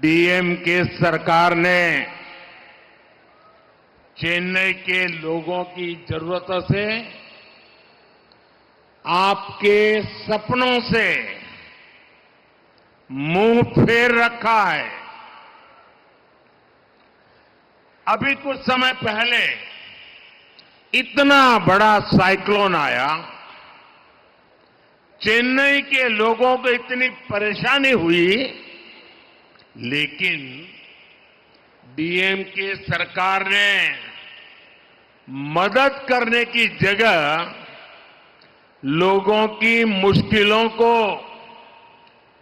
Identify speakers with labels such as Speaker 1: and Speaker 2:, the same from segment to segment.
Speaker 1: DM के सरकार ने चेन्नई के लोगों की जरूरतों से, आपके सपनों से मुँह फेर रखा है। अभी कुछ समय पहले इतना बड़ा साइक्लोन आया, चेन्नई के लोगों को इतनी परेशानी हुई लेकिन डीएमके सरकार ने मदद करने की जगह लोगों की मुश्किलों को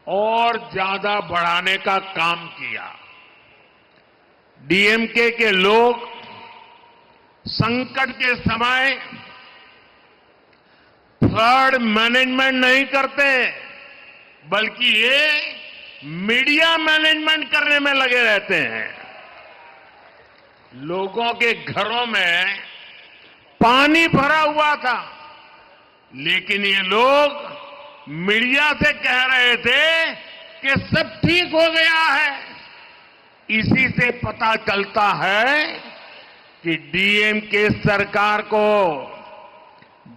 Speaker 1: और ज़्यादा बढ़ाने का काम किया। डीएमके के लोग संकट के समय फ्लड मैनेजमेंट नहीं करते, बल्कि ये मीडिया मैनेजमेंट करने में लगे रहते हैं। लोगों के घरों में पानी भरा हुआ था, लेकिन ये लोग मीडिया से कह रहे थे कि सब ठीक हो गया है। इसी से पता चलता है कि डीएम के सरकार को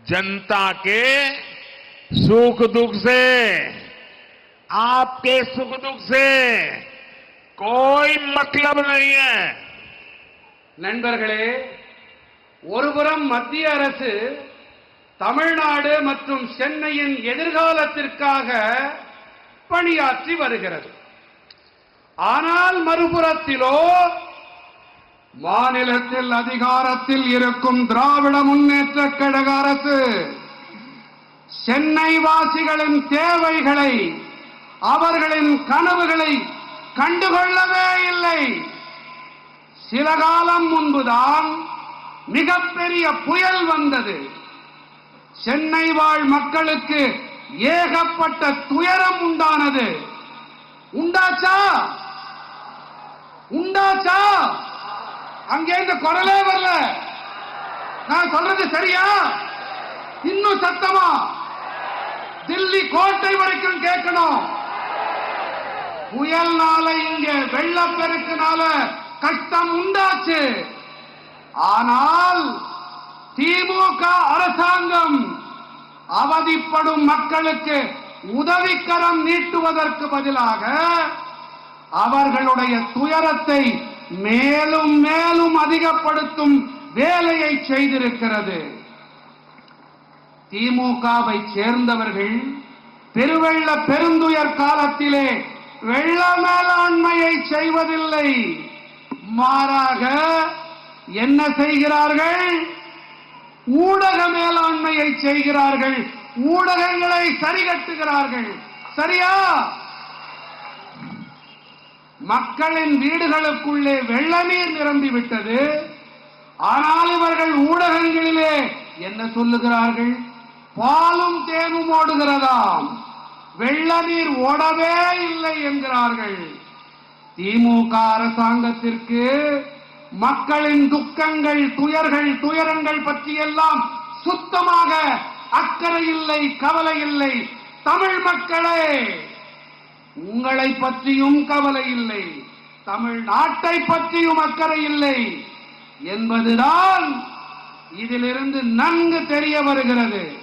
Speaker 1: जनता के सुख दुख से आपके सुख दुख से कोई मतलब नहीं है
Speaker 2: நண்பர்களே ஒருபுறம் மத்திய அரசு தமிழ்நாடு மற்றும் சென்னையின் எதிர்காலத்திற்காக பணியாற்றி வருகிறது ஆனால் மறுபுறத்திலோ மாநிலத்தில் அதிகாரத்தில் இருக்கும் திராவிட முன்னேற்ற கழக அரசு சென்னை வாசிகளின் தேவைகளை அவர்களின் கனவுகளை கண்டுகொள்ளவே இல்லை. சில காலம் முன்புதான் மிகப்பெரிய புயல் வந்தது. சென்னை வாழ் மக்களுக்கு ஏகப்பட்ட துயரம் உண்டானது. உண்டாச்சா? உண்டாச்சா? அங்கே இந்த குரலே வரல. நான் சொல்றது சரியா? இன்னும் சத்தமா? தில்லி கோட்டை வரைக்கும் கேட்கணும். புயல்னால இங்க வெள்ளப்பெருக்குனால கஷ்டம் உண்டாச்சு. ஆனால் திமுக அரசாங்கம் அவதிப்படும் மக்களுக்கு உதவிக்கரம் நீட்டுவதற்கு பதிலாக அவர்களுடைய துயரத்தை மேலும் மேலும் அதிகப்படுத்தும் வேலையை செய்திருக்கிறது. திமுகவை சேர்ந்தவர்கள் பெருவெள்ள பெருந்துயர் காலத்திலே வெள்ள மேலாண்மையை செய்வதில்லை. மாறாக என்ன செய்கிறார்கள்? ஊடக மேலாண்மையை செய்கிறார்கள். ஊடகங்களை சரிகட்டுகிறார்கள். சரியா? மக்களின் வீடுகளுக்குள்ளே வெள்ள நீர் நிரம்பிவிட்டது. ஆனால் இவர்கள் ஊடகங்களிலே என்ன சொல்லுகிறார்கள்? பாலும் தேனும் ஓடுகிறதாம். வெள்ள நீர் ஓடவே இல்லை என்கிறார்கள். திமுக அரசாங்கத்திற்கு மக்களின் துக்கங்கள் துயர்கள் துயரங்கள் பற்றியெல்லாம் சுத்தமாக அக்கறை இல்லை கவலை இல்லை. தமிழ் மக்களே உங்களை பற்றியும் கவலை இல்லை. தமிழ்நாட்டை பற்றியும் அக்கறை இல்லை. என்பதுதான் இதிலிருந்து நன்கு தெரிய வருகிறது.